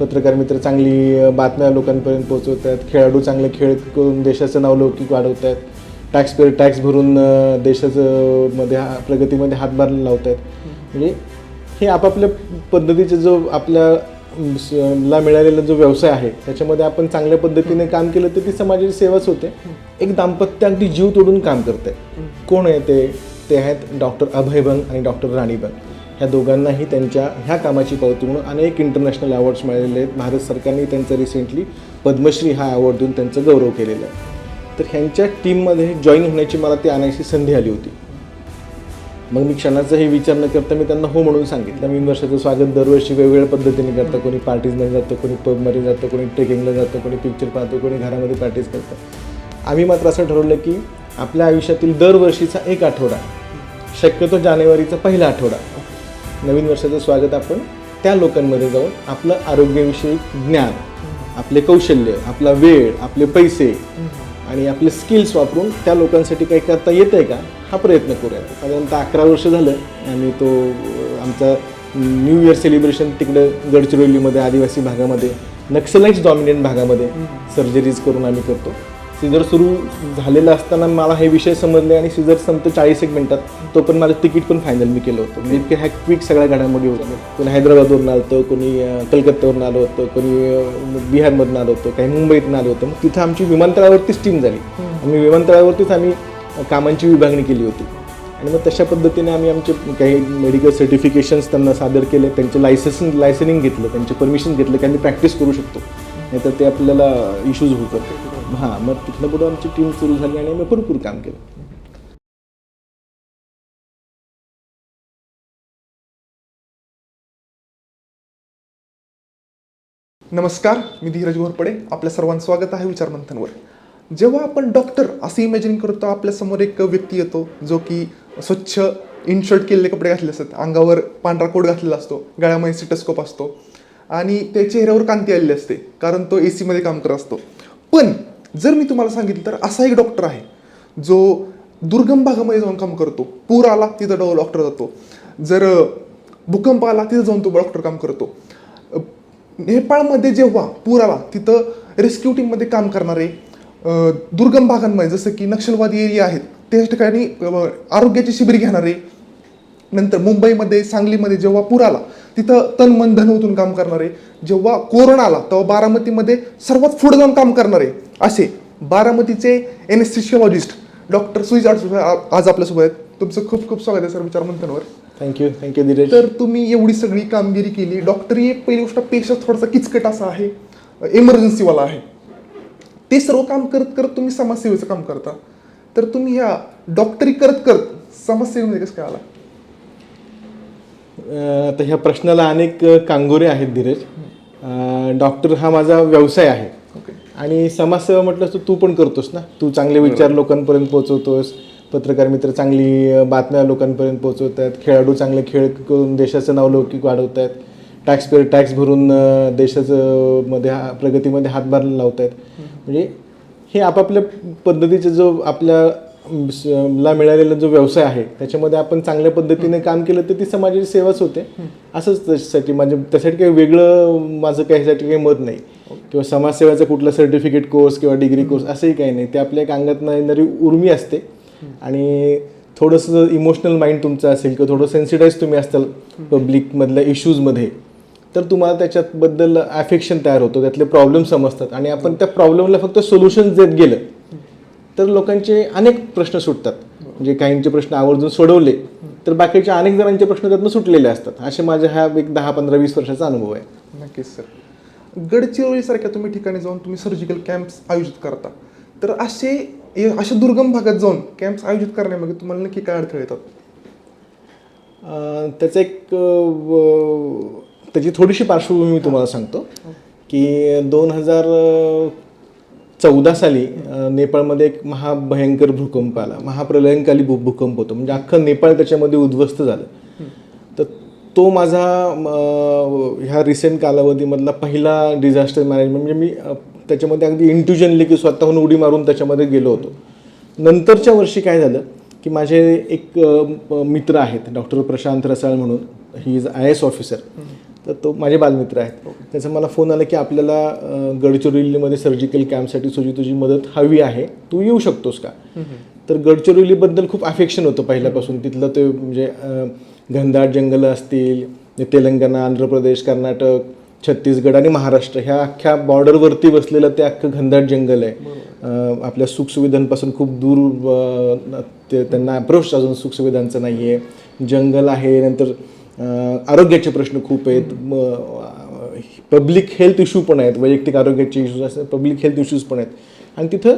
पत्रकार मित्र चांगली बातम्या लोकांपर्यंत पोहोचवत आहेत खेळाडू चांगले खेळ करून देशाचं नावलौकिक वाढवत आहेत टॅक्स पे टॅक्स भरून देशाचं मध्ये हा- प्रगतीमध्ये हातभार लावत आहेत म्हणजे हे आपापल्या पद्धतीचे जो आपल्या ला मिळालेला जो व्यवसाय आहे त्याच्यामध्ये आपण चांगल्या पद्धतीने काम केलं तर ती समाजाची सेवाच होते. एक दाम्पत्य अगदी जीव तोडून काम करते कोण आहे ते? ते आहेत डॉक्टर अभय बंग आणि डॉक्टर राणी बंग. ह्या दोघांनाही त्यांच्या ह्या कामाची पावती म्हणून अनेक इंटरनॅशनल अवॉर्ड्स मिळालेले आहेत. भारत सरकारने त्यांचं रिसेंटली पद्मश्री हा अवॉर्ड देऊन त्यांचं गौरव केलेला आहे. तर ह्यांच्या टीममध्ये जॉईन होण्याची मला ती आणायची संधी आली होती. मग मी क्षणाचाही विचार न करता मी त्यांना हो म्हणून सांगितलं. मी वर्षाचं स्वागत दरवर्षी वेगवेगळ्या पद्धतीने करतं. कोणी पार्टीजमध्ये जातं कोणी पबमध्ये जातं कोणी ट्रेकिंगला जातं कोणी पिक्चर पाहतो कोणी घरामध्ये पार्टीज करतं. आम्ही मात्र असं ठरवलं की आपल्या आयुष्यातील दरवर्षीचा एक आठवडा शक्यतो जानेवारीचा पहिला आठवडा नवीन वर्षाचं स्वागत आपण त्या लोकांमध्ये जाऊन आपलं आरोग्यविषयी ज्ञान आपले कौशल्य आपला वेळ आपले पैसे आणि आपले स्किल्स वापरून त्या लोकांसाठी काही करता येतं आहे का? हा प्रयत्न करूया साधारणतः अकरा वर्ष झालं आणि तो आमचा न्यू इयर सेलिब्रेशन तिकडं गडचिरोलीमध्ये आदिवासी भागामध्ये नक्सलाइट्स डॉमिनेंट भागामध्ये सर्जरीज करून आम्ही करतो. सीझर सुरू झालेलं असताना मला हे विषय समजले आणि सीझर संपतं चाळीस एक मिनटात तो पण माझं तिकीट पण फायनल मी केलं होतं. म्हणजे इतके ह्या क्विक सगळ्या घडामोडी होतं. कोणी हैदराबादवरून आलं होतं कोणी कलकत्त्यावरून आलं होतं कोणी बिहारमधून आलं होतं काही मुंबईतून आलं होतं. मग तिथं आमची विमानतळावरतीच टीम झाली. आम्ही विमानतळावरतीच आम्ही कामांची विभागणी केली होती. आणि मग तशा पद्धतीने आम्ही आमचे काही मेडिकल सर्टिफिकेशन्स त्यांना सादर केले त्यांचे लायसन्स लायसनिंग घेतलं त्यांचे परमिशन घेतलं की आम्ही प्रॅक्टिस करू शकतो. नाही तर ते आपल्याला इश्यूज होतात हां मग तिथनं पुढं आमची टीम सुरू झाली आणि आम्ही भरपूर काम केलं. नमस्कार मी धीरज घोरपडे. आपल्या सर्वांचं स्वागत आहे विचारमंथनवर. जेव्हा आपण डॉक्टर असं इमॅजिन करतो आपल्यासमोर एक व्यक्ती येतो जो की स्वच्छ इनशर्ट केलेले कपडे घातलेले असतात. अंगावर पांढरा कोट घातलेला असतो. गळ्यामध्ये सिटोस्कोप असतो. आणि त्या चेहऱ्यावर कांती आलेली असते कारण तो ए सीमध्ये काम करत असतो. पण जर मी तुम्हाला सांगितलं तर असा एक डॉक्टर आहे जो दुर्गम भागामध्ये जाऊन काम करतो. पूर आला तिथं डॉ- डॉक्टर जातो. जर भूकंप आला तिथं जाऊन तो डॉक्टर काम करतो. नेपाळमध्ये जेव्हा पूर आला तिथं रेस्क्यू टीममध्ये काम करणारे दुर्गम भागांमध्ये जसं की नक्षलवादी एरिया आहेत त्या ठिकाणी आरोग्याची शिबिर घेणारे नंतर मुंबईमध्ये सांगलीमध्ये जेव्हा पूर आला तिथं तन मन धन ओतून काम करणारे. जेव्हा कोरोना आला तेव्हा बारामतीमध्ये सर्वात पुढे जाऊन काम करणारे असे बारामतीचे एनेस्थिशिओलॉजिस्ट डॉक्टर सुईज आज आपल्यासोबत आहेत. तुमचं खूप खूप स्वागत आहे सर विचार मंथनवर. थँक्यू थँक्यू धीरज तर तुम्ही एवढी सगळी कामगिरी केली. डॉक्टरी एक पहिली गोष्ट पेशा थोडासा किचकट असा आहे. इमर्जन्सीवाला आहे. ते सर्व काम करत करत तुम्ही समाजसेवेचं काम करता. तर तुम्ही ह्या डॉक्टरी करत करत समाजसेवेमध्ये कसं काय आला तर ह्या प्रश्नाला अनेक कांगोरे आहेत धीरज. डॉक्टर हा माझा व्यवसाय आहे. ओके. आणि समाजसेवा म्हटलं तर तू पण करतोस ना? तू चांगले विचार लोकांपर्यंत पोहोचवतोस. पत्रकार मित्र चांगली बातम्या लोकांपर्यंत पोहोचवत आहेत खेळाडू चांगले खेळ करून देशाचं नावलौकिक वाढवत आहेत टॅक्स पे टॅक्स भरून देशाचं मध्ये हा- प्रगतीमध्ये हातभार लावत आहेत म्हणजे हे आपापल्या पद्धतीचे जो आपल्या ला मिळालेला जो व्यवसाय आहे त्याच्यामध्ये आपण चांगल्या पद्धतीने काम केलं तर ती समाजाची सेवाच होते. असंच त्याच्यासाठी म्हणजे त्यासाठी काही वेगळं माझं काही ह्यासाठी काही मत नाही. किंवा समाजसेवेचा कुठला सर्टिफिकेट कोर्स किंवा डिग्री कोर्स असंही काही नाही. ते आपल्या एक अंगात येणारी उर्मी असते. आणि थोडंसं इमोशनल माइंड तुमचं असेल किंवा थोडं सेन्सिटाईज तुम्ही असाल पब्लिकमधल्या इश्यूजमध्ये तर तुम्हाला त्याच्याबद्दल अफेक्शन तयार होतं. त्यातले प्रॉब्लेम समजतात. आणि आपण त्या प्रॉब्लेमला फक्त सोल्युशन देत गेलं तर लोकांचे अनेक प्रश्न सुटतात. म्हणजे काहींचे प्रश्न आवर्जून सोडवले तर बाकीचे अनेक जणांचे प्रश्न त्यातनं सुटलेले असतात. असे माझ्या हा एक दहा पंधरा वीस वर्षाचा अनुभव आहे. नक्कीच सर. गडचिरोलीसारख्या तुम्ही ठिकाणी जाऊन तुम्ही सर्जिकल कॅम्प्स आयोजित करता. तर असे अशा दुर्गम भागात जाऊन कॅम्प्स आयोजित करण्यामध्ये तुम्हाला नक्की काय अडथळे येतात? त्याचं एक त्याची थोडीशी पार्श्वभूमी मी तुम्हाला सांगतो की दोन हजार चौदा साली नेपाळमध्ये एक महाभयंकर भूकंप आला. महाप्रलयंकाली भू भूकंप होतो. म्हणजे अख्खं नेपाळ त्याच्यामध्ये उद्ध्वस्त झालं. तर तो माझा ह्या रिसेंट कालावधीमधला पहिला डिझास्टर मॅनेजमेंट म्हणजे मी त्याच्यामध्ये अगदी इंट्युजनली की स्वतःहून उडी मारून त्याच्यामध्ये गेलो होतो. नंतरच्या वर्षी काय झालं की माझे एक मित्र आहेत डॉक्टर प्रशांत रसाळ म्हणून. He is I S officer तर तो माझे बालमित्र आहेत. त्याचा मला फोन आला की आपल्याला गडचिरोलीमध्ये सर्जिकल कॅम्पसाठी तुझी तुझी मदत हवी आहे. तू येऊ शकतोस का? तर गडचिरोलीबद्दल खूप अफेक्शन होतं पहिल्यापासून. तिथलं ते म्हणजे घनदाट जंगलं असतील तेलंगणा आंध्र प्रदेश कर्नाटक छत्तीसगड आणि महाराष्ट्र ह्या अख्ख्या बॉर्डरवरती बसलेलं ते अख्खं घनदाट जंगल आहे. आपल्या सुखसुविधांपासून खूप दूर ते त्यांना अप्रोच अजून सुखसुविधांचं नाही आहे जंगल आहे नंतर आरोग्याचे प्रश्न खूप आहेत. पब्लिक हेल्थ इश्यू पण आहेत वैयक्तिक आरोग्याचे इश्यूज असतात पब्लिक हेल्थ इश्यूज पण आहेत. आणि तिथं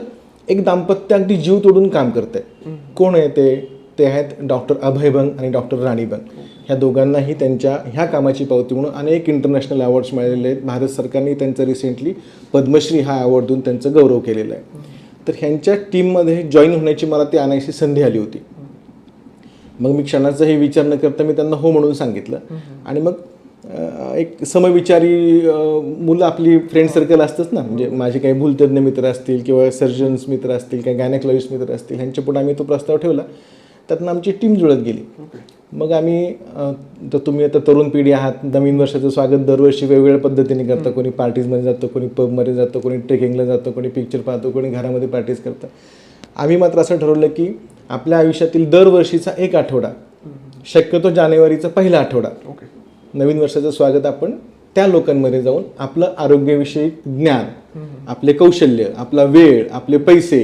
एक दाम्पत्य अगदी जीव तोडून काम करत आहे कोण आहे ते? ते आहेत डॉक्टर अभय बंग आणि डॉक्टर राणी बंग. ह्या दोघांनाही त्यांच्या ह्या कामाची पावती म्हणून अनेक इंटरनॅशनल अवॉर्ड्स मिळालेले आहेत. भारत सरकारने त्यांचं रिसेंटली पद्मश्री हा अवॉर्ड देऊन त्यांचं गौरव केलेला आहे. तर ह्यांच्या टीममध्ये जॉईन होण्याची मला ती आणायची संधी आली होती. मग मी क्षणाचा हे विचार न करता मी त्यांना हो म्हणून सांगितलं. आणि मग एक समविचारी मुलं आपली फ्रेंड सर्कल असतंच ना. म्हणजे माझे काही भूलतज्ञ मित्र असतील किंवा सर्जन्स मित्र असतील काही गायनेकॉलॉजिस्ट मित्र असतील ह्यांच्या पुढे आम्ही तो प्रस्ताव ठेवला. त्यातनं आमची टीम जुळत गेली. मग आम्ही तर तुम्ही आता तरुण पिढी आहात नवीन वर्षाचं स्वागत दरवर्षी वेगवेगळ्या पद्धतीने करता. कोणी पार्टीजमध्ये जातं कोणी पबमध्ये जातं कोणी ट्रेकिंगला जातं कोणी पिक्चर पाहतो कोणी घरामध्ये पार्टीज करतं आम्ही मात्र असं ठरवलं की आपल्या आयुष्यातील दरवर्षीचा एक आठवडा शक्यतो जानेवारीचा पहिला आठवडा. ओके. नवीन वर्षाचं स्वागत आपण त्या लोकांमध्ये जाऊन आपलं आरोग्यविषयी ज्ञान आपले कौशल्य आपला वेळ आपले पैसे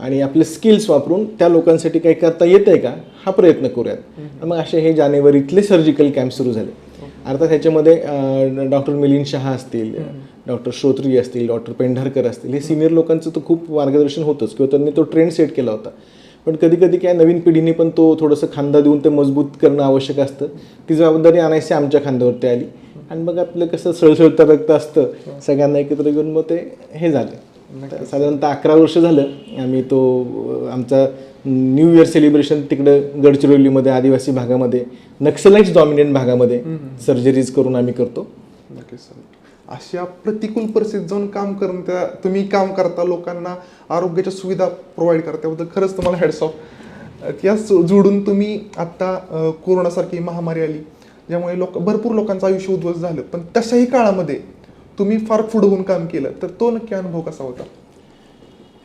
आणि आपले स्किल्स वापरून त्या लोकांसाठी काही करता येत आहे का हा प्रयत्न करूयात. मग असे हे जानेवारीतले सर्जिकल कॅम्प सुरू झाले. अर्थात ह्याच्यामध्ये डॉक्टर मिलिंद शहा असतील डॉक्टर श्रोत्री असतील डॉक्टर पेंढारकर असतील हे सिनियर लोकांचं तर खूप मार्गदर्शन होतंच किंवा त्यांनी तो ट्रेंड सेट केला होता. पण कधी कधी काय नवीन पिढीने पण तो थोडंसं खांदा देऊन ते मजबूत करणं आवश्यक असतं. ती जबाबदारी आणायची आमच्या खांद्यावरती आली. आणि मग आपलं कसं सळसळतं रक्त असतं. सगळ्यांना एकत्र घेऊन मग ते हे झालं. साधारणतः अकरा वर्ष झालं. आम्ही तो आमचा न्यू इयर सेलिब्रेशन तिकडं गडचिरोलीमध्ये आदिवासी भागामध्ये नक्सलाइट्स डॉमिनेंट भागामध्ये सर्जरीज करून आम्ही करतो. अशा प्रतिकूल परिस्थितीत जाऊन काम करून त्या तुम्ही काम करता लोकांना आरोग्याच्या सुविधा प्रोव्हाइड करता त्याबद्दल खरंच तुम्हाला हेड्स ऑफ या जोडून तुम्ही आत्ता कोरोनासारखी महामारी आली ज्यामुळे लोक भरपूर लोकांचं आयुष्य उद्ध्वस्त झालं. पण तशाही काळामध्ये तुम्ही फार पुढे होऊन काम केलं तर तो नक्की अनुभव कसा होता?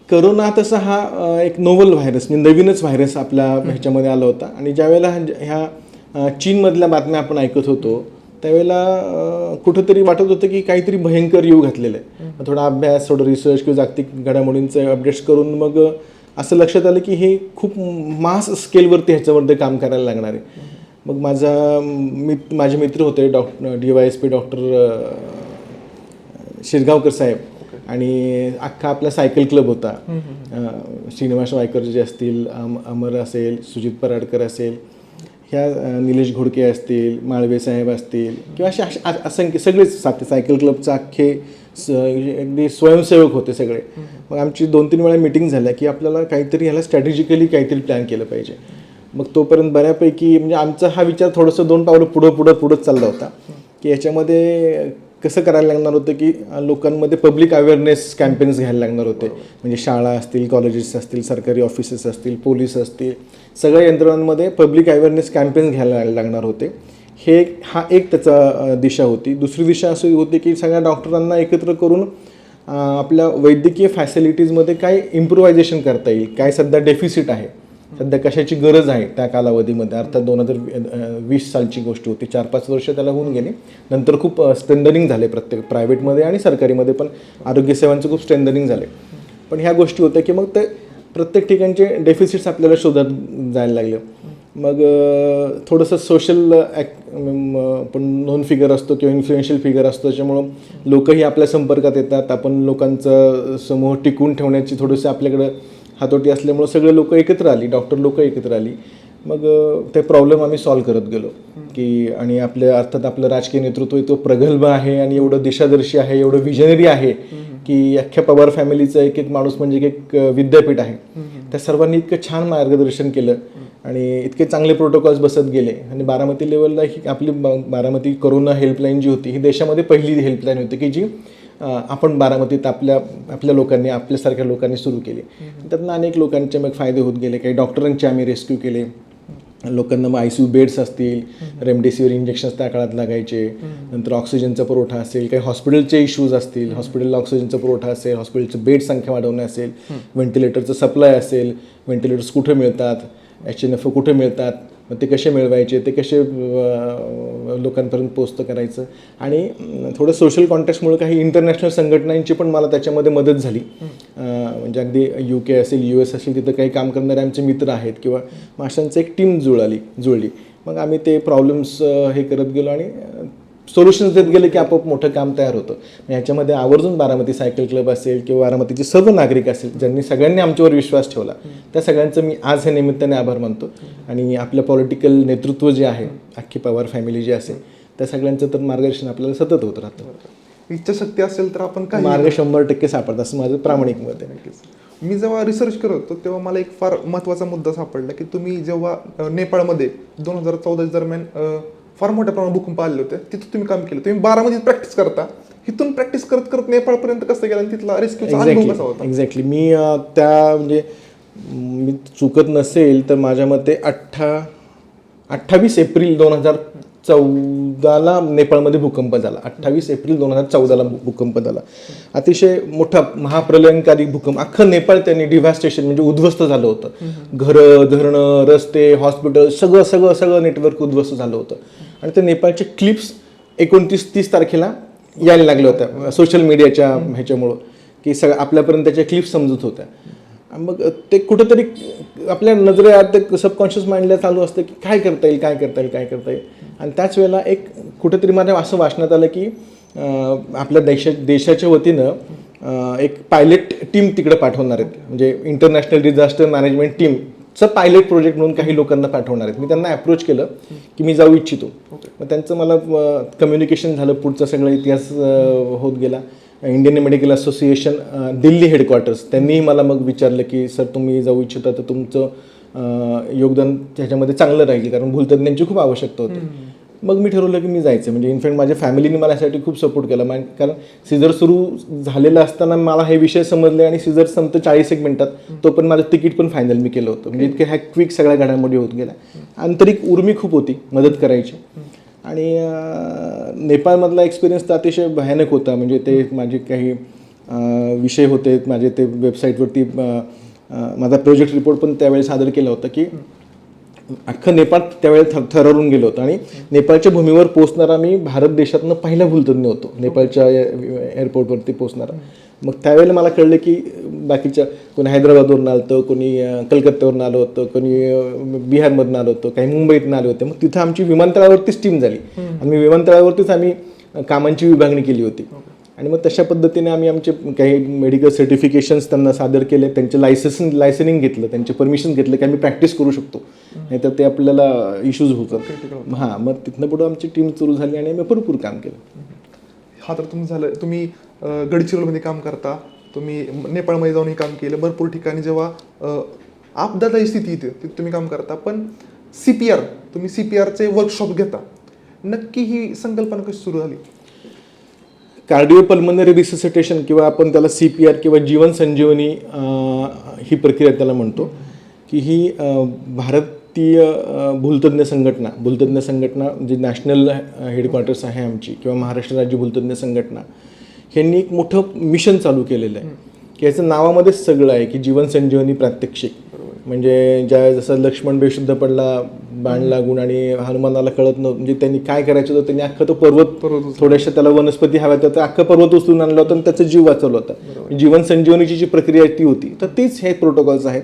करोना तसा हा एक नोवल व्हायरस म्हणजे नवीनच व्हायरस आपल्या ह्याच्यामध्ये आला होता. आणि ज्यावेळेला ह्या चीनमधल्या बातम्या आपण ऐकत होतो त्यावेळेला कुठंतरी वाटत होतं की काहीतरी भयंकर येऊ घातलेलं आहे. थोडा अभ्यास थोडं रिसर्च किंवा जागतिक घडामोडींचे अपडेट्स करून मग असं लक्षात आलं की हे खूप मास स्केलवरती ह्याच्यावरती काम करायला लागणार आहे. मग माझा मित माझे मित्र होते doctor D Y S P doctor Shirgaonkar साहेब. आणि अख्खा आपला सायकल क्लब होता. श्रीनिवास वायकर जे असतील अम अमर असेल सुजित पराडकर असेल. ह्या निलेश घोडके असतील माळवे साहेब असतील किंवा असे असे असंख्य सगळेच साथ सायकल क्लबचा अख्खे स अगदी स्वयंसेवक होते सगळे. मग आमची दोन तीन वेळा मिटिंग झाल्या की आपल्याला काहीतरी ह्याला स्ट्रॅटेजिकली काहीतरी प्लॅन केलं पाहिजे. मग तोपर्यंत बऱ्यापैकी म्हणजे आमचा हा विचार थोडंसं दोन पावलं पुढं पुढं पुढंच चालला होता. की याच्यामध्ये कसं करायला लागणार होतं की लोकांमध्ये पब्लिक अवेअरनेस कॅम्पेन्स घ्यायला लागणार होते. म्हणजे शाळा असतील कॉलेजेस असतील सरकारी ऑफिसेस असतील पोलीस असतील सगळ्या यंत्रणांमध्ये पब्लिक अवेअरनेस कॅम्पेन्स घ्यायला लागणार होते. हे हा एक त्याचा दिशा होती. दुसरी दिशा अशी होती की सगळ्या डॉक्टरांना एकत्र करून आपल्या वैद्यकीय फॅसिलिटीजमध्ये काय इम्प्रुव्हायझेशन करता येईल काय सध्या डेफिसिट आहे सध्या कशाची गरज आहे त्या कालावधीमध्ये? अर्थात दोन हजार वीस सालची गोष्ट होती. चार पाच वर्ष त्याला होऊन गेली. नंतर खूप स्ट्रेंदनिंग झाले प्रत्येक प्रायव्हेटमध्ये आणि सरकारीमध्ये पण आरोग्यसेवांचं खूप स्ट्रेंदनिंग झाले. पण ह्या गोष्टी होत्या की मग ते प्रत्येक ठिकाणचे डेफिसिट्स आपल्याला शोधत जायला लागले. मग थोडंसं सोशल पण नॉन फिगर असतो किंवा इन्फ्लुएन्शियल फिगर असतो त्याच्यामुळं लोकही आपल्या संपर्कात येतात. आपण लोकांचा समूह टिकवून ठेवण्याची थोडंसं आपल्याकडं हातोटी असल्यामुळं सगळे लोक एकत्र आली डॉक्टर लोक एकत्र आली. मग ते प्रॉब्लेम आम्ही सॉल्व्ह करत गेलो. की आणि आपल्या अर्थात आपलं राजकीय नेतृत्व इतकं प्रगल्भ आहे आणि एवढं दिशादर्शी आहे एवढं विजनरी आहे की अख्ख्या पवार फॅमिलीचं एक एक माणूस म्हणजे एक विद्यापीठ आहे. त्या सर्वांनी इतकं छान मार्गदर्शन केलं आणि इतके चांगले प्रोटोकॉल्स बसत गेले. आणि बारामती लेवलला ही आपली बारामती करोना हेल्पलाईन जी होती ही देशामध्ये पहिली हेल्पलाईन होती की जी आपण बारामतीत आपल्या आपल्या लोकांनी आपल्यासारख्या लोकांनी सुरू केली. त्यातनं अनेक लोकांचे मग फायदे होत गेले. काही डॉक्टरांचे आम्ही रेस्क्यू केले. लोकांना मग आय सी यू बेड्स असतील रेमडेसिवीर इंजेक्शन्स त्या काळात लागायचे. नंतर ऑक्सिजनचा पुरवठा असेल काही हॉस्पिटलचे इश्यूज असतील हॉस्पिटलला ऑक्सिजनचा पुरवठा असेल हॉस्पिटलचं बेड संख्या वाढवणे असेल व्हेंटिलेटरचं सप्लाय असेल व्हेंटिलेटर्स कुठे मिळतात एच एन एफ कुठे मिळतात मग ते कसे मिळवायचे ते कसे लोकांपर्यंत पोचतं करायचं? आणि थोडं सोशल कॉन्टॅक्टमुळे काही इंटरनॅशनल संघटनांची पण मला त्याच्यामध्ये मदत झाली. म्हणजे अगदी यू के असेल यू एस असेल तिथं काही काम करणारे आमचे मित्र आहेत किंवा माशांचं एक टीम जुळाली जुळली. मग आम्ही ते प्रॉब्लेम्स हे करत गेलो आणि सोल्युशन्स देत गेले की आपोआप मोठं काम तयार होतं. मग ह्याच्यामध्ये आवर्जून बारामती सायकल क्लब असेल किंवा बारामतीचे सर्व नागरिक असेल ज्यांनी सगळ्यांनी आमच्यावर विश्वास ठेवला त्या सगळ्यांचं मी आज हे निमित्ताने आभार मानतो. आणि आपलं पॉलिटिकल नेतृत्व जे आहे अख्खी पवार फॅमिली जी असेल त्या सगळ्यांचं तर मार्गदर्शन आपल्याला सतत होत राहतं. इच्छाशक्ती असेल तर आपण काही मार्ग शंभर टक्के सापडतं असं माझं प्रामाणिक मत आहे. नक्कीच. मी जेव्हा रिसर्च करत होतो तेव्हा मला एक फार महत्त्वाचा मुद्दा सापडला की तुम्ही जेव्हा नेपाळमध्ये दोन हजार चौदा दरम्यान फार मोठ्या प्रमाणात भूकंप आले होते. तिथं तुम्ही काम केलं. तुम्ही बारामध्ये प्रॅक्टिस करता. इथून प्रॅक्टिस करत करत नेपाळपर्यंत कसं गेलं आणि तिथला अनुभव कसा होता? एक्झॅक्टली मी त्या म्हणजे म, मी चुकत नसेल तर माझ्या मते अठ्ठा अठ्ठावीस एप्रिल दोन हजार चौदाला नेपाळमध्ये भूकंप झाला. अठ्ठावीस एप्रिल दोन हजार चौदाला भूकंप झाला. अतिशय मोठा महाप्रलयंकारी भूकंप. अख्खं नेपाळ त्यांनी डिव्हास्टेशन म्हणजे उद्ध्वस्त झालं होतं. घरं धरणं रस्ते हॉस्पिटल सगळं सगळं सगळं नेटवर्क उद्ध्वस्त झालं होतं. आणि ते नेपाळचे क्लिप्स एकोणतीस तीस तारखेला यायला लागल्या होत्या. सोशल मीडियाच्या ह्याच्यामुळं. की सगळं आपल्यापर्यंत त्याच्या क्लिप्स समजत होत्या. मग ते कुठंतरी आपल्या नजरेआत ते सबकॉन्शियस माइंडला चालू असतं की काय करता येईल काय करता येईल काय करता येईल. आणि त्याच वेळेला एक कुठंतरी मला असं वाचण्यात आलं की आपल्या देशा देशाच्या वतीनं एक पायलट टीम तिकडे पाठवणार आहेत. म्हणजे इंटरनॅशनल डिझास्टर मॅनेजमेंट टीमचं पायलट प्रोजेक्ट म्हणून काही लोकांना पाठवणार आहेत. मी त्यांना अप्रोच केलं की मी जाऊ इच्छितो. मग त्यांचं मला कम्युनिकेशन झालं. पुढचा सगळा इतिहास होत गेला. Indian medical association Delhi headquarters त्यांनीही मला मग विचारलं की सर तुम्ही जाऊ इच्छिता तर तुमचं योगदान त्याच्यामध्ये चांगलं राहील कारण भूलतज्ञांची खूप आवश्यकता होती. मग मी ठरवलं की मी जायचं. म्हणजे इनफॅक्ट माझ्या फॅमिलीने मला यासाठी खूप सपोर्ट केला. कारण सिझर सुरू झालेलं असताना मला हे विषय समजले आणि सिझर संपतं चाळीस एक मिनिटात. तो पण माझं तिकीट पण फायनल मी केलं होतं. म्हणजे इतके ह्या क्विक सगळ्या घडामोडी होत गेल्या. आंतरिक उर्मी खूप होती मदत करायची. आणि नेपाळमधला एक्सपिरियन्स तर अतिशय भयानक होता. म्हणजे ते माझे काही विषय होते. माझे ते वेबसाईटवरती माझा प्रोजेक्ट रिपोर्ट पण त्यावेळी सादर केला होता की अख्खं नेपाळ त्यावेळी थ थरारून गेलो होतं. आणि नेपाळच्या भूमीवर पोहोचणारा मी भारत देशातनं पहिला भूलतज्ञ होतो. नेपाळच्या एअरपोर्टवरती पोहोचणारा. मग त्यावेळेला मला कळलं की बाकीच्या कोणी हैदराबादवरून आलं होतं कोणी कलकत्त्यावरून आलं होतं कोणी बिहारमधून आलं होतं काही मुंबईतून आले होते. मग तिथं आमची विमानतळावरतीच टीम झाली. आणि विमानतळावरतीच आम्ही कामांची विभागणी केली होती. आणि मग तशा पद्धतीने आम्ही आमचे काही मेडिकल सर्टिफिकेशन्स त्यांना सादर केले त्यांचे लायसन्स लायसनिंग घेतलं त्यांचे परमिशन घेतलं की आम्ही प्रॅक्टिस करू शकतो. नाहीतर ते आपल्याला इश्यूज होतात. हां मग तिथनं पुढं आमची टीम सुरू झाली आणि आम्ही भरपूर काम केलं. हा तर तुम्ही झालं तुम्ही गडचिरोलमध्ये गडचिरोलीमध्ये काम करता तुम्ही नेपाळमध्ये जाऊनही काम केलं भरपूर ठिकाणी जेव्हा आपदादायी स्थिती येते तिथे तुम्ही काम करता पण सी पी आर तुम्ही सी पी आरचे वर्कशॉप घेता. नक्की ही संकल्पना कशी सुरू झाली? कार्डिओ पल्मनरी रिससिटेशन किंवा आपण त्याला सी पी आर किंवा जीवन संजीवनी ही प्रक्रिया त्याला म्हणतो की ही भारत भारतीय अं, भूलतज्ञ संघटना भूलतज्ञ संघटना जी नॅशनल हेडक्वार्टर्स आहे आमची किंवा महाराष्ट्र राज्य भूलतज्ञ संघटना ह्यांनी एक मोठं मिशन चालू केलेलं आहे. की याचं नावामध्येच सगळं आहे की जीवन संजीवनी प्रात्यक्षिक. म्हणजे ज्या जसं लक्ष्मण बेशुद्ध पडला बाण लागून आणि हनुमानाला कळत नव्हतं. म्हणजे त्यांनी काय करायचं होतं? त्यांनी अख्खा तो पर्वत पर्वत थोड्याशा त्याला वनस्पती हव्या तर अख्खा पर्वत उचलून आणला होता आणि त्याचा जीव वाचवला होता. जीवन संजीवनीची जी प्रक्रिया ती होती. तर तीच हे प्रोटोकॉल्स आहेत.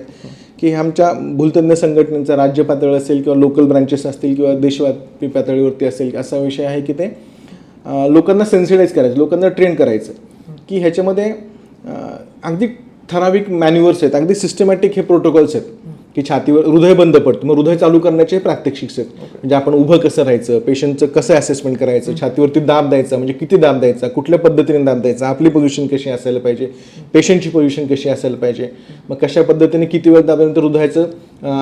की आमच्या भूलतज्ञ संघटनेचा राज्य पातळी असेल किंवा लोकल ब्रँचेस असतील किंवा देशव्यापी पातळीवरती असेल असा विषय आहे की ते लोकांना सेन्सिटाईज करायचं लोकांना ट्रेन करायचं. की ह्याच्यामध्ये अगदी ठराविक मॅन्युअर्स आहेत अगदी सिस्टमॅटिक हे प्रोटोकॉल्स आहेत. की छातीवर हृदय बंद पडतं. मग हृदय चालू करण्याचे प्रात्यक्षिक आहेत. म्हणजे आपण उभं कसं राहायचं पेशंटचं कसं असेसमेंट करायचं छातीवरती दाब द्यायचा म्हणजे किती दाब द्यायचा कुठल्या पद्धतीने दाब द्यायचा आपली पोझिशन कशी असायला पाहिजे पेशंटची पोझिशन कशी असायला पाहिजे मग कशा पद्धतीने किती वेळ दाबल्यानंतर हृदयाचं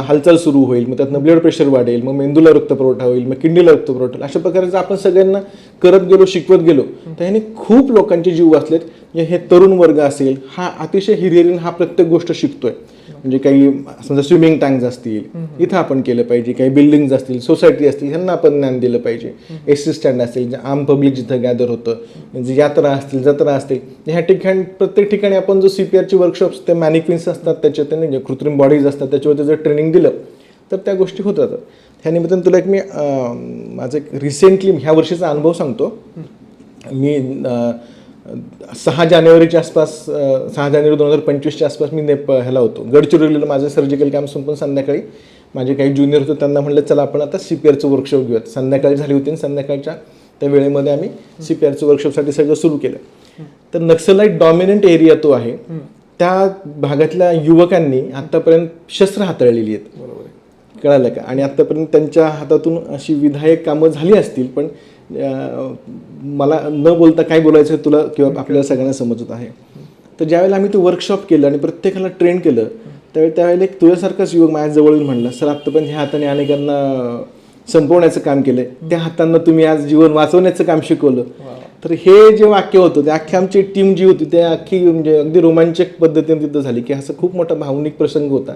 हालचाल सुरू होईल मग त्यातनं ब्लड प्रेशर वाढेल मग मेंदूला रक्तपुरवठा होईल मग किडनीला रक्तपुरवठा होईल अशा प्रकारे जर आपण सगळ्यांना करत गेलो शिकवत गेलो. तर ह्याने खूप लोकांचे जीव वाचलेत. हे तरुण वर्ग असेल हा अतिशय हिरिरीन हा प्रत्येक गोष्ट शिकतोय. म्हणजे काही समजा स्विमिंग टँक्स असतील इथं आपण केलं पाहिजे. काही बिल्डिंग्स असतील सोसायटी असतील ह्यांना आपण ज्ञान दिलं पाहिजे. एस सी स्टँड असेल जे आम पब्लिक जिथं गॅदर होतं जे यात्रा असतील जत्रा असतील ह्या ठिकाणी प्रत्येक ठिकाणी आपण जो सी पी आरची वर्कशॉप्स ते मॅनिक्विन्स असतात त्याचे ते नाही कृत्रिम बॉडीज असतात त्याच्यावरती जर ट्रेनिंग दिलं तर त्या गोष्टी होत ह्या निमित्तानं तुला एक मी माझं एक रिसेंटली ह्या वर्षीचा अनुभव सांगतो. मी सहा जानेवारीच्या आसपास सहा जानेवारी दोन हजार पंचवीसच्या आसपास मी नेप ह्याला होतो. गडचिरोलीला माझं सर्जिकल काम संपून संध्याकाळी. माझे काही ज्युनियर होते त्यांना म्हणलं चला आपण आता सी पी आरचं वर्कशॉप घेऊयात. संध्याकाळी झाली होती आणि संध्याकाळच्या त्या वेळेमध्ये आम्ही सी पी आरचं वर्कशॉपसाठी सगळं सुरू केलं. तर नक्सलाईट डॉमिनंट एरिया तो आहे. त्या भागातल्या युवकांनी आतापर्यंत शस्त्र हाताळलेली आहेत. बरोबर. कळालं का? आणि आत्तापर्यंत त्यांच्या हातातून अशी विधायक कामं झाली असतील पण मला न बोलता काय बोलायचं हे तुला किंवा आपल्याला सगळ्यांना समजत आहे. तर ज्यावेळेला आम्ही ते वर्कशॉप केलं आणि प्रत्येकाला ट्रेन केलं त्यावेळी त्यावेळेला एक तुझ्यासारखाच युवक माझ्या जवळ येऊन म्हणला सर आत्तापर्यंत ह्या हाताने अनेकांना संपवण्याचं काम केलं त्या हातांना तुम्ही आज जीवन वाचवण्याचं काम शिकवलं. तर हे जे वाक्य होतं ते अख्खी आमची टीम जी होती ते अख्खी म्हणजे अगदी रोमांचक पद्धतीने तिथं झाली की असं खूप मोठा भावनिक प्रसंग होता.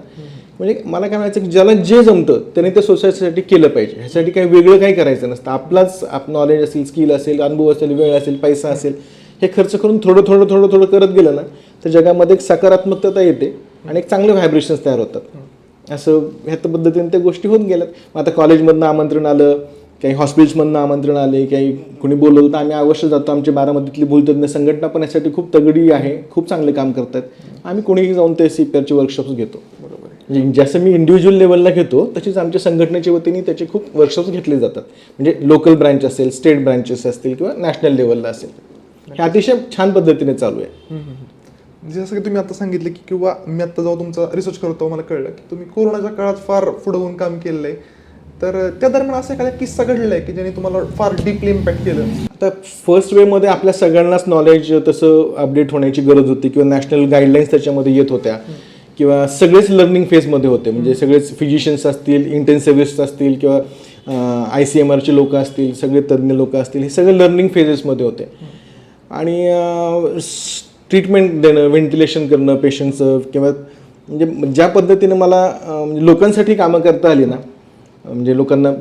म्हणजे मला काय म्हणायचं की ज्याला जे जमतं त्याने त्या सोसायटीसाठी केलं पाहिजे. ह्यासाठी काही वेगळं काही करायचं नसतं. आपलाच आप नॉलेज असेल स्किल असेल अनुभव असेल वेळ असेल पैसा असेल हे खर्च करून थोडं थोडं थोडं थोडं करत गेलं ना तर जगामध्ये एक सकारात्मकता येते आणि एक चांगले व्हायब्रेशन्स तयार होतात. असं ह्या पद्धतीने त्या गोष्टी होत गेल्यात. मग आता कॉलेजमधनं आमंत्रण आलं काही हॉस्पिटल्समधनं आमंत्रण आले काही कोणी बोलवलं तर आम्ही अवश्य जातो. आमची बारामतीतली भूलतज्ञ संघटना पण यासाठी खूप तगडी आहे खूप चांगले काम करतात आम्ही कोणीही जाऊन ते सी पी वर्कशॉप्स घेतो. म्हणजे जसं मी इंडिव्हिज्युअल लेवलला घेतो तशीच आमच्या संघटनेच्या वतीने त्याचे खूप वर्कशॉप्स घेतले जातात. म्हणजे लोकल ब्रँच असेल स्टेट ब्रँचेस असतील किंवा नॅशनल लेवलला असेल. हे अतिशय छान पद्धतीने चालू आहे. हम्म. जसं की तुम्ही आता सांगितलं की किंवा मी आता जेव्हा तुमचा रिसर्च करतो मला कळलं की तुम्ही कोरोनाच्या काळात फार पुढे होऊन काम केलेलं आहे तर त्या दरम्यान असा एखादा किस्सा घडलेला आहे की ज्याने तुम्हाला फार डीपली इम्पॅक्ट केलं? आता फर्स्ट वेमध्ये आपल्या सगळ्यांनाच नॉलेज तसं अपडेट होण्याची गरज होती किंवा नॅशनल गाईडलाईन्स त्याच्यामध्ये येत होत्या. किंवा सगळेच लर्निंग फेजमध्ये होते. म्हणजे सगळेच फिजिशियन्स असतील इंटेन्सिव्हिस्ट असतील किंवा आय सी एम आरचे लोक असतील सगळे तज्ज्ञ लोक असतील हे सगळे लर्निंग फेजेसमध्ये होते. आणि ट्रीटमेंट देणं व्हेंटिलेशन करणं पेशंटचं किंवा म्हणजे ज्या पद्धतीनं मला म्हणजे लोकांसाठी कामं करता आली ना म्हणजे लोकांना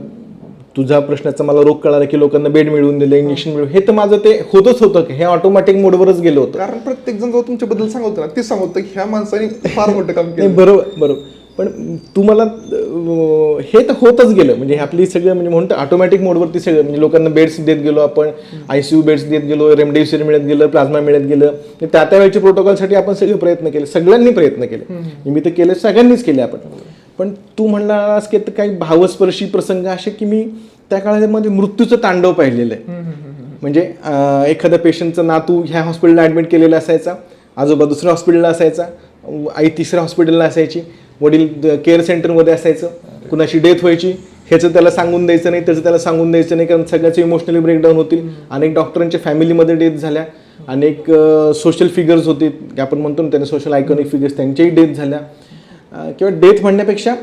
तुझा प्रश्नाचा मला रोग कळाला की लोकांना बेड मिळवून दिलं इंजेक्शन मिळवून हे तर माझं ते होतच होतं की हे ऑटोमॅटिक मोडवरच गेलं होतं. कारण प्रत्येक जण जेव्हा तुमच्याबद्दल सांगतो ना ते सांगतो की ह्या माणसाने फार मोठं काम केलं. बरोबर बरोबर. पण तू मला अं, हे तर होतच गेलं. म्हणजे आपली सगळं म्हणजे म्हणतो ऑटोमॅटिक मोडवरती सगळं. म्हणजे लोकांना बेड्स देत गेलो आपण आयसीयू बेड्स देत गेलो रेमडेसिवीर मिळत गेलं प्लाझ्मा मिळत गेलं. त्या त्या वेळच्या प्रोटोकॉलसाठी आपण सगळे प्रयत्न केले सगळ्यांनी प्रयत्न केले. मी तर केले सगळ्यांनीच केले आपण. पण तू म्हणलास की आता काही भावस्पर्शी प्रसंग असे की मी त्या काळामध्ये मृत्यूचं तांडव पाहिलेलं आहे. म्हणजे एखाद्या पेशंटचं नातू ह्या हॉस्पिटलला ॲडमिट केलेला असायचा आजोबा दुसऱ्या हॉस्पिटलला असायचा आई तिसऱ्या हॉस्पिटलला असायची वडील केअर सेंटरमध्ये असायचं कुणाची डेथ व्हायची ह्याचं त्याला सांगून द्यायचं नाही त्याचं त्याला सांगून द्यायचं नाही कारण सगळ्याचे इमोशनली ब्रेकडाऊन होतील. अनेक डॉक्टरांच्या फॅमिलीमध्ये डेथ झाल्या अनेक सोशल फिगर्स होते आपण म्हणतो ना त्यांना सोशल आयकॉनिक फिगर्स त्यांच्याही डेथ झाल्या. किंवा डेथ म्हणण्यापेक्षा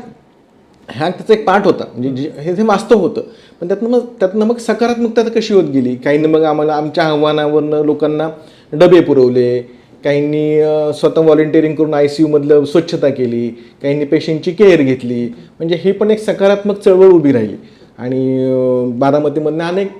ह्या त्याचा एक पार्ट होता. म्हणजे जे- हे जे वास्तव होतं. पण त्यातनं मग त्यातनं मग सकारात्मकता तर कशी होत गेली? काहींनी मग आम्हाला आमच्या आव्हानावरनं लोकांना डबे पुरवले काहींनी स्वतः व्हॉलेंटिअरिंग करून आय सी यूमधलं स्वच्छता केली काहींनी पेशंटची केअर घेतली. म्हणजे ही पण एक सकारात्मक चळवळ उभी राहिली. आणि अं, बारामतीमधनं अनेक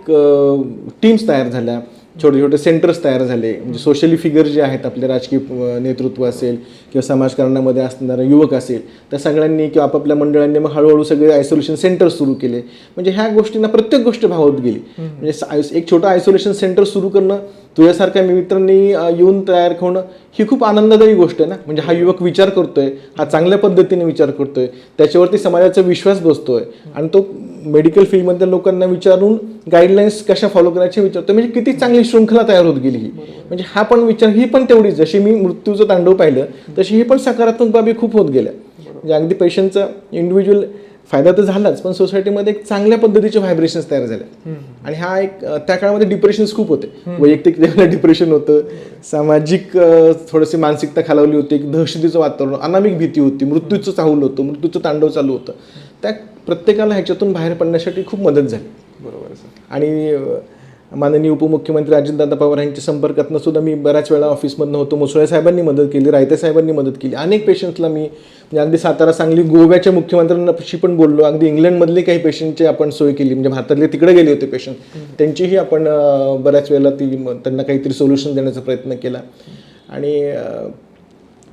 टीम्स तयार झाल्या. छोटे छोटे सेंटर्स तयार झाले. म्हणजे सोशली फिगर जे आहेत आपले राजकीय नेतृत्व असेल किंवा समाजकारणामध्ये असणारे युवक असेल त्या सगळ्यांनी किंवा आपापल्या मंडळांनी मग हळूहळू सगळे आयसोलेशन सेंटर सुरू केले. म्हणजे ह्या गोष्टींना प्रत्येक गोष्ट भावत गेली. म्हणजे एक छोटं आयसोलेशन सेंटर सुरू करणं तुझ्यासारख्या मित्रांनी येऊन तयार होणं ही खूप आनंददायी गोष्ट आहे ना? म्हणजे हा युवक विचार करतोय हा चांगल्या पद्धतीने विचार करतोय त्याच्यावरती समाजाचा विश्वास बसतोय. आणि तो मेडिकल फील्डमधल्या लोकांना विचारून गाईडलाईन्स कशा फॉलो करायचे विचारतो. म्हणजे किती चांगली शृंखला तयार होत गेली ही. म्हणजे हा पण विचार ही पण तेवढीच. जशी मी मृत्यूचं तांडव पाहिलं तशी ही पण सकारात्मक बाबी खूप होत गेल्या. म्हणजे अगदी पेशंटचा इंडिव्हिज्युअल फायदा तर झालाच पण सोसायटीमध्ये एक चांगल्या पद्धतीचे व्हायब्रेशन्स तयार झाले. आणि हा एक त्या काळामध्ये डिप्रेशन्स खूप होते. वैयक्तिक लेवलला डिप्रेशन होतं. सामाजिक थोडीशी मानसिकता खालावली होती. एक दहशतीचं वातावरण अनामिक भीती होती. मृत्यूचं चाहूल होतं. मृत्यूचं तांडव चालू होतं. त्या प्रत्येकाला ह्याच्यातून बाहेर पडण्यासाठी खूप मदत झाली. बरोबर सर. आणि माननीय उपमुख्यमंत्री अजितदादा पवार यांच्या संपर्कातनं सुद्धा मी बऱ्याच वेळा ऑफिसमधनं होतो. मुसळे साहेबांनी मदत केली रायते साहेबांनी मदत केली. अनेक पेशंट्सला मी म्हणजे अगदी सातारा सांगली गोव्याच्या मुख्यमंत्र्यांशी पण बोललो. अगदी इंग्लंडमधले काही पेशंटची आपण सोय केली. म्हणजे भारतातले तिकडे गेले होते पेशंट त्यांचीही आपण बऱ्याच वेळेला ती त्यांना काहीतरी सोल्युशन देण्याचा प्रयत्न केला. आणि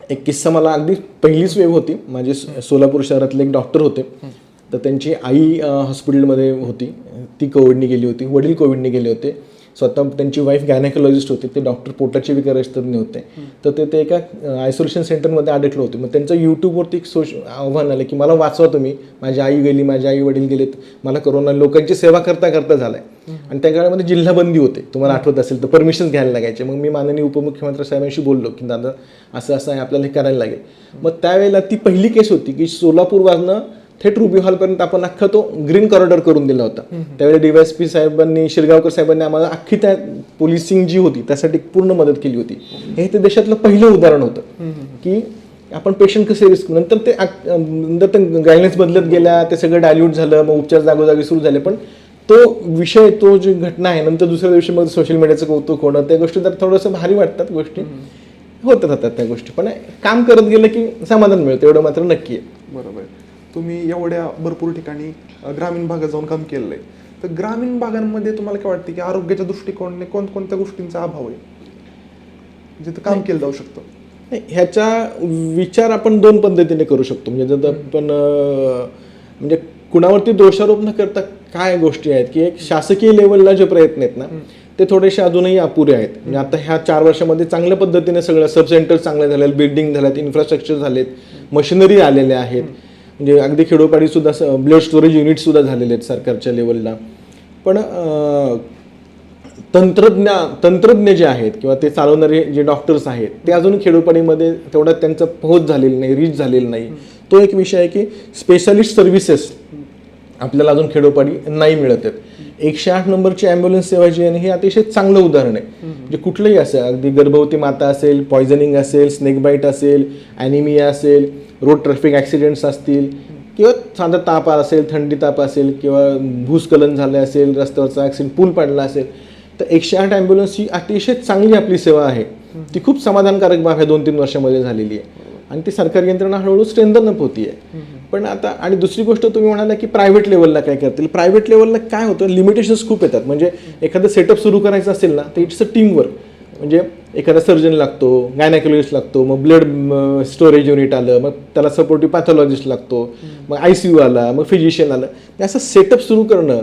एक किस्सा मला अगदी पहिलीच वेव होती. माझे सोलापूर शहरातले एक डॉक्टर होते. तर त्यांची आई हॉस्पिटलमध्ये होती. ती कोविडनी गेली होती. वडील कोविडनी गेले होते. स्वतः त्यांची वाईफ गायनेकोलॉजिस्ट होती. ते डॉक्टर पोटाचे विकार तज्ञ होते तर ते ते एका आयसोलेशन सेंटरमध्ये अडकले होते. मग त्यांचं यूट्यूबवरती एक सोश आव्हान आलं की मला वाचवा तुम्ही. माझी आई गेली माझे आई वडील गेलेत. मला करोना लोकांची सेवा करता करता झालाय. आणि त्या काळामध्ये जिल्हाबंदी होते. तुम्हाला आठवत असेल तर परमिशन घ्यायला लागायचे. मग मी माननीय उपमुख्यमंत्री साहेबांशी बोललो की दादा असं असं आहे आपल्याला हे करायला लागेल. मग त्यावेळेला ती पहिली केस होती की सोलापूरवरनं थेट रुबी हॉलपर्यंत आपण अख्खा तो ग्रीन कॉरिडॉर करून दिला होता. त्यावेळी डीवायएसपी साहेबांनी शिरगावकर साहेबांनी आम्हाला अख्खी त्या पोलिसिंग जी होती त्यासाठी पूर्ण मदत केली होती. हे ते देशातलं पहिलं उदाहरण होतं. की आपण पेशंट कसे रिस्क नंतर ते नंतर ते गायडलाईन्स बदलत गेल्या ते सगळं डायल्यूट झालं मग उपचार जागोजागी सुरू झाले. पण तो विषय तो जी घटना आहे नंतर दुसऱ्या दिवशी मग सोशल मीडियाचं कौतुक होणं त्या गोष्टी तर थोडंसं भारी वाटतात गोष्टी. होत राहतात त्या गोष्टी. पण काम करत गेलं की समाधान मिळतं एवढं मात्र नक्की आहे. बरोबर. तुम्ही एवढ्या भरपूर ठिकाणी ग्रामीण भागात जाऊन काम केलेलं आहे तर ग्रामीण भागांमध्ये तुम्हाला काय वाटतं की आरोग्याच्या दृष्टिकोनाने कोणकोणत्या गोष्टींचा अभाव आहे? जिथं काम केलं जाऊ शकतं. ह्याचा विचार आपण दोन पद्धतीने करू शकतो. म्हणजे जर आपण म्हणजे कुणावरती दोषारोप न करता काय गोष्टी आहेत की एक शासकीय लेवलला जे प्रयत्न आहेत ना ते थोडेसे अजूनही अपुरे आहेत. म्हणजे आता ह्या चार वर्षामध्ये चांगल्या पद्धतीने सगळं सब सेंटर चांगले झाले बिल्डिंग झाल्यात इन्फ्रास्ट्रक्चर झालेत मशिनरी आलेल्या आहेत. म्हणजे अगदी खेडोपाडी सुद्धा ब्लड स्टोरेज युनिट सुद्धा झालेले आहेत सरकारच्या लेवलला पण तंत्रज्ञा तंत्रज्ञ तंत्रज्ञ जे आहेत किंवा ते चालवणारे जे डॉक्टर्स आहेत ते अजून खेडोपाडीमध्ये तेवढा त्यांचा पोहोच झालेली नाही रीच झालेली नाही. तो एक विषय आहे की स्पेशालिस्ट सर्व्हिसेस आपल्याला अजून खेडोपाडी नाही मिळत आहेत. एकशे आठ नंबरची ॲम्ब्युलन्स सेवा जी आहे हे अतिशय चांगलं उदाहरण आहे. म्हणजे कुठलंही असेल अगदी गर्भवती माता असेल पॉयझनिंग असेल स्नेक बाईट असेल ॲनिमिया असेल रोड ट्रॅफिक ॲक्सिडेंट्स असतील किंवा साधा ताप असेल थंडी ताप असेल किंवा भूस्खलन झालं असेल रस्त्यावरचा ॲक्सिडेंट पूल पडला असेल तर एकशे आठ ॲम्ब्युलन्स ही अतिशय चांगली आपली सेवा आहे. ती खूप समाधानकारक बाब ह्या दोन तीन वर्षामध्ये झालेली आहे. आणि ती सरकारी यंत्रणा हळूहळू स्ट्रेंथन अप होती आहे पण आता आणि दुसरी गोष्ट तुम्ही म्हणाला की प्रायव्हेट लेवलला काय करतील? प्रायव्हेट लेवलला काय होतं? लिमिटेशन्स खूप येतात. म्हणजे एखादं सेटअप सुरू करायचं असेल ना तर इट्स अ टीम वर्क म्हणजे एखादा सर्जन लागतो गायनाकोलॉजिस्ट लागतो मग ब्लड स्टोरेज युनिट आलं मग त्याला सपोर्टिव्ह पॅथॉलॉजिस्ट लागतो मग आय सी यू आला मग फिजिशियन आलं. हे असं सेटअप सुरू करणं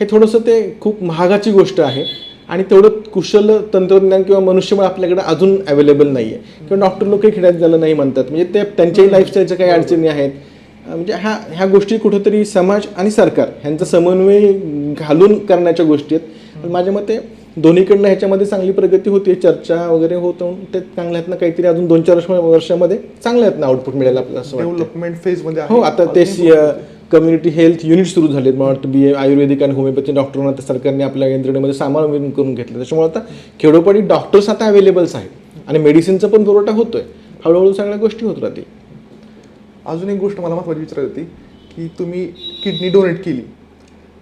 हे थोडंसं ते खूप महागाची गोष्ट आहे आणि तेवढं कुशल तंत्रज्ञान किंवा मनुष्यबळ आपल्याकडे अजून अवेलेबल नाही आहे किंवा डॉक्टर लोक खेड्यात झालं नाही म्हणतात. म्हणजे ते त्यांच्याही लाईफस्टाईलच्या काही अडचणी आहेत. म्हणजे ह्या ह्या गोष्टी कुठंतरी समाज आणि सरकार ह्यांचा समन्वय घालून करण्याच्या गोष्टी आहेत. पण माझ्या मते दोन्हीकडनं ह्याच्यामध्ये चांगली प्रगती होते चर्चा वगैरे होतं ते चांगल्या आहेत ना काहीतरी अजून दोन चार वर्ष- वर्षामध्ये चांगल्या आहेत ना आउटपुट मिळेल आपल्याला असं डेव्हलपमेंट फेजमध्ये हो आता ते कम्युनिटी हेल्थ युनिट सुरू झालेत. मला वाटतं बी आयुर्वेदिक आणि होमिओपॅथी डॉक्टरांना आता सरकारने आपल्या यंत्रणेमध्ये सामावून करून घेतलं. त्याच्यामुळे आता खेडोपाडी डॉक्टर्स आता अवेलेबल्स आहेत. आणि मेडिसिनचा पण पुरवठा होतोय. हळूहळू सगळ्या गोष्टी होत राहतील. अजून एक गोष्ट मला महत्वाची विचारायची होती की तुम्ही किडनी डोनेट केली.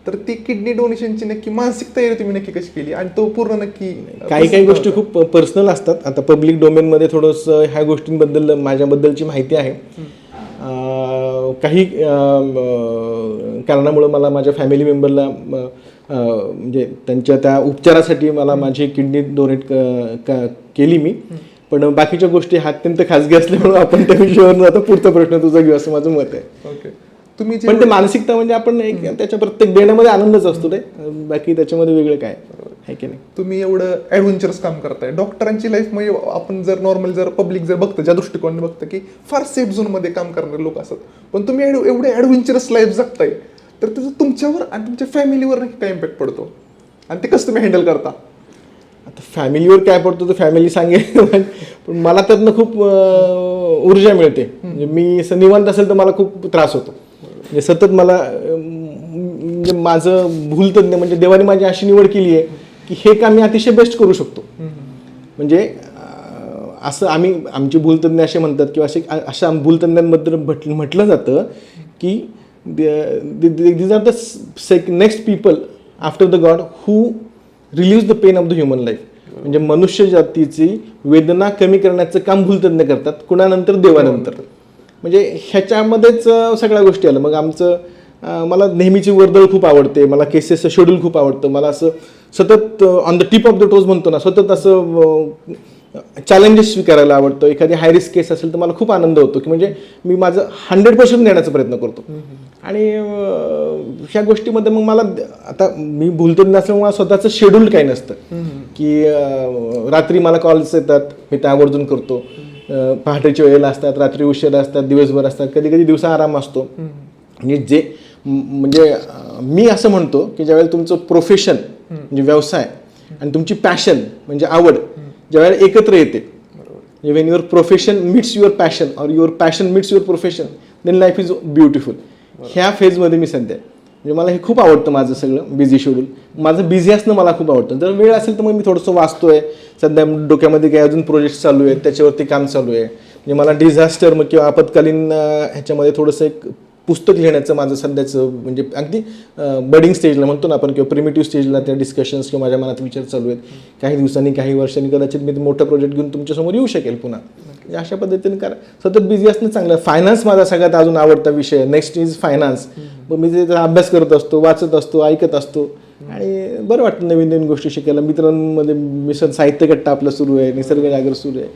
तर ती किडनी डोनेशनची नक्की मानसिक तयारी तुम्ही नक्की कशी केली? आणि तो पूर्ण नक्की काही काही गोष्टी खूप पर्सनल असतात. आता पब्लिक डोमेनमध्ये थोडंसं ह्या गोष्टींबद्दल माझ्याबद्दलची माहिती आहे. काही कारणामुळं मला माझ्या फॅमिली मेंबरला म्हणजे त्यांच्या त्या उपचारासाठी मला माझी किडनी डोनेट केली मी. पण बाकीच्या गोष्टी हा अत्यंत खाजगी असल्यामुळं आपण त्या विषयावर आता पुढचा प्रश्न तुझा घेऊ असं माझं मत आहे. ओके तुम्ही पण ते मानसिकता म्हणजे आपण एक त्याच्या प्रत्येक देण्यामध्ये आनंदच असतो रे. बाकी त्याच्यामध्ये वेगळं काय? आहे की नाही? तुम्ही एवढं ॲडव्हेंचरस काम करताय. डॉक्टरांची लाईफ म्हणजे आपण जर नॉर्मल जर पब्लिक जर बघतं ज्या दृष्टिकोनाने बघतं की फार सेफ झोनमध्ये काम करणारे लोक असतात. पण तुम्ही एवढे ॲडव्हेंचरस लाईफ जगताय तर त्याचा तुमच्यावर आणि तुमच्या फॅमिलीवर नक्की काय इम्पॅक्ट पडतो? आणि ते कसं तुम्ही हँडल करता? आता फॅमिलीवर काय पडतो तर फॅमिली सांगेल पण मला त्यातनं खूप ऊर्जा मिळते. म्हणजे मी असं निवांत असेल तर मला खूप त्रास होतो. म्हणजे सतत मला म्हणजे माझं भूलतज्ञ म्हणजे देवाने माझी अशी निवड केली आहे की हे काम मी अतिशय बेस्ट करू शकतो. म्हणजे असं आम्ही आमची भूलतज्ञ असे म्हणतात किंवा असे अशा भूलतज्ञांबद्दल म्हट म्हटलं जातं की these are the sec next people after the god who relieve the pain of the human life म्हणजे मनुष्य जातीची वेदना कमी करण्याचं काम भूलतज्ञ करतात कुणानंतर? देवानंतर. म्हणजे ह्याच्यामध्येच सगळ्या गोष्टी आल्या. मग आमचं मला नेहमीची वर्दळ खूप आवडते. मला केसेसचं शेड्यूल खूप आवडतं. मला असं सतत on the tip of the toes म्हणतो ना सतत असं चॅलेंजेस स्वीकारायला आवडतं. एखादी हाय रिस्क केस असेल तर मला खूप आनंद होतो की म्हणजे मी माझं हंड्रेड पर्सेंट देण्याचा प्रयत्न करतो. आणि ह्या गोष्टीमध्ये मग मला आता मी भूलतो नसल्यामुळे मला स्वतःचं शेड्यूल काही नसतं. की रात्री मला कॉल्स येतात. मी त्या आवर्जून करतो. पहाटेच्या वेळेला असतात रात्री उशिरा असतात दिवसभर असतात कधी कधी दिवसा आराम असतो. आणि जे म- म्हणजे मी असं म्हणतो की ज्यावेळेला तुमचं प्रोफेशन म्हणजे व्यवसाय आणि तुमची पॅशन म्हणजे आवड ज्यावेळेला एकत्र येते. म्हणजे when your profession meets your passion or your passion meets your profession then life is beautiful ह्या फेजमध्ये मी सध्या. म्हणजे मला हे खूप आवडतं माझं सगळं बिझी शेड्यूल माझं बिझी असणं मला खूप आवडतं. जर वेळ असेल तर मग मी थोडंसं वाचतोय. सध्या डोक्यामध्ये काही अजून प्रोजेक्ट चालू आहेत त्याच्यावरती काम चालू आहे. म्हणजे मला डिझास्टर मग किंवा आपत्कालीन ह्याच्यामध्ये थोडंसं एक पुस्तक लिहिण्याचं माझं सध्याचं म्हणजे अगदी बडिंग स्टेजला म्हणतो ना आपण किंवा प्रिमेटिव्ह स्टेजला त्या डिस्कशन्स किंवा माझ्या मनात विचार चालू आहेत. काही दिवसांनी काही वर्षांनी कदाचित मी मोठा प्रोजेक्ट घेऊन तुमच्यासमोर येऊ शकेल पुन्हा. म्हणजे अशा पद्धतीने करा सतत बिझी असणं चांगलं. फायनान्स माझा सगळ्यात अजून आवडता विषय. नेक्स्ट इज फायनान्स मग मी ते अभ्यास करत असतो वाचत असतो ऐकत असतो. आणि बरं वाटतं नवीन नवीन गोष्टी शिकायला. मित्रांमध्ये मिशन साहित्य कट्टा आपलं सुरू आहे निसर्ग जागर सुरू आहे.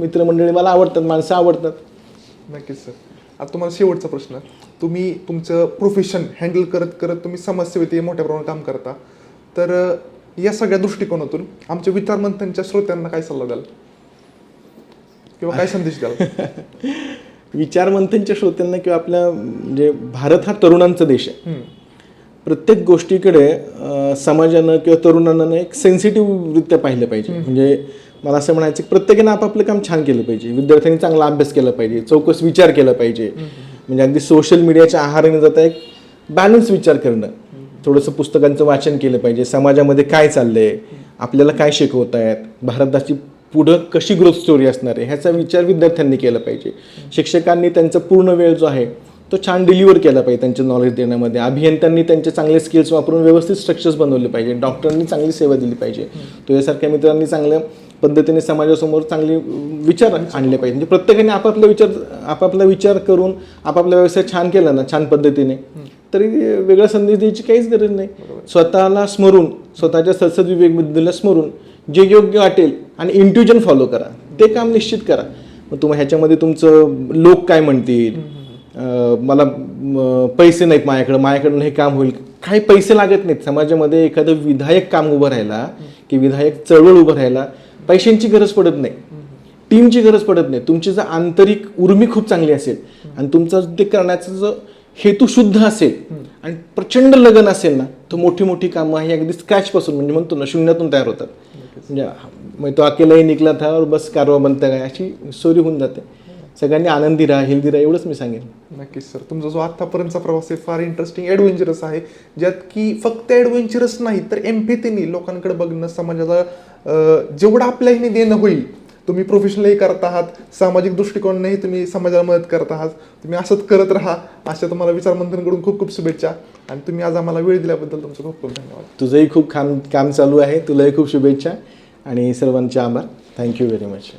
मित्रमंडळी मला आवडतात माणसं आवडतात. नक्कीच सर. आता तुम्हाला शेवटचा प्रश्न. तुम्ही तुमचं प्रोफेशन हँडल करत करत तुम्ही समाजसेवेत मोठ्या प्रमाणात काम करता. तर या सगळ्या दृष्टिकोनातून आमच्या विचारमंथनच्या श्रोत्यांना काय सल्ला द्याल? किंवा काय संदेश द्याल? विचारमंथनच्या श्रोत्यांना किंवा आपल्या म्हणजे भारत हा तरुणांचा देश आहे. प्रत्येक गोष्टीकडे समाजानं किंवा तरुणांना एक सेन्सिटिव्हरित्या पाहिलं पाहिजे. म्हणजे मला असं म्हणायचं की प्रत्येकानं आपापलं काम छान केलं पाहिजे. विद्यार्थ्यांनी चांगला अभ्यास केला पाहिजे चौकस विचार केला पाहिजे. म्हणजे अगदी सोशल मीडियाच्या आहाराने जाता एक बॅलन्स विचार करणं. थोडंसं पुस्तकांचं वाचन केलं पाहिजे. समाजामध्ये काय चाललंय? आपल्याला काय शिकवत आहेत भारताची पुढं कशी ग्रोथ स्टोरी असणार आहे? ह्याचा विचार विद्यार्थ्यांनी केला पाहिजे. शिक्षकांनी त्यांचा पूर्ण वेळ जो आहे तो छान डिलिव्हर केला पाहिजे त्यांचे नॉलेज देण्यामध्ये. अभियंत्यांनी त्यांचे चांगले स्किल्स वापरून व्यवस्थित स्ट्रक्चर्स बनवले पाहिजे. डॉक्टरांनी चांगली सेवा दिली पाहिजे. तुझ्यासारख्या मित्रांनी चांगल्या पद्धतीने समाजासमोर चांगले विचार आणले पाहिजे. म्हणजे प्रत्येकाने आपापला विचार आपापला विचार करून आपापला व्यवसाय छान केला ना छान पद्धतीने तरी वेगळा संदेश द्यायची काहीच गरज नाही. स्वतःला स्मरून स्वतःच्या सदसद विवेक बुद्धीला स्मरून जे योग्य वाटेल आणि इंट्युजन फॉलो करा. ते काम निश्चित करा. मग तुम्ही ह्याच्यामध्ये तुमचं लोक काय म्हणतील? मला पैसे नाहीत माझ्याकडे माझ्याकडून हे काम होईल. काही पैसे लागत नाहीत. समाजामध्ये एखादं विधायक काम उभं राहायला की विधायक चळवळ उभं राहायला पैशांची गरज पडत नाही. टीमची गरज पडत नाही. तुमची जर आंतरिक उर्मी खूप चांगली असेल आणि तुमचा ते करण्याचा जो हेतू शुद्ध असेल आणि प्रचंड लगन असेल ना तर मोठी मोठी कामं ही अगदी स्क्रॅच पासून म्हणजे म्हणतो ना शून्यातून तयार होतात. म्हणजे तो अकेलाही निघला था और बस कारवा बनता काय? अशी स्टोरी होऊन जाते. सगळ्यांनी आनंदी राहा हेल्दी राहा एवढंच मी सांगेन. नक्कीच सर तुमचा जो आतापर्यंतचा प्रवास आहे फार इंटरेस्टिंग ॲडव्हेंचरस आहे. ज्यात की फक्त ॲडव्हेंचरस नाही तर एम्पेतीने लोकांकडे बघणं समाजाला जेवढं आपल्या ह्याने देणं होईल तुम्ही प्रोफेशनलही करत आहात सामाजिक दृष्टिकोनानेही तुम्ही समाजाला मदत करत आहात तुम्ही असंच करत राहा अशा तुम्हाला विचारमंथनकडून खूप खूप शुभेच्छा. आणि तुम्ही आज आम्हाला वेळ दिल्याबद्दल तुमचं खूप खूप धन्यवाद. तुझंही खूप काम काम चालू आहे तुलाही खूप शुभेच्छा आणि सर्वांचे आभार. Thank you very much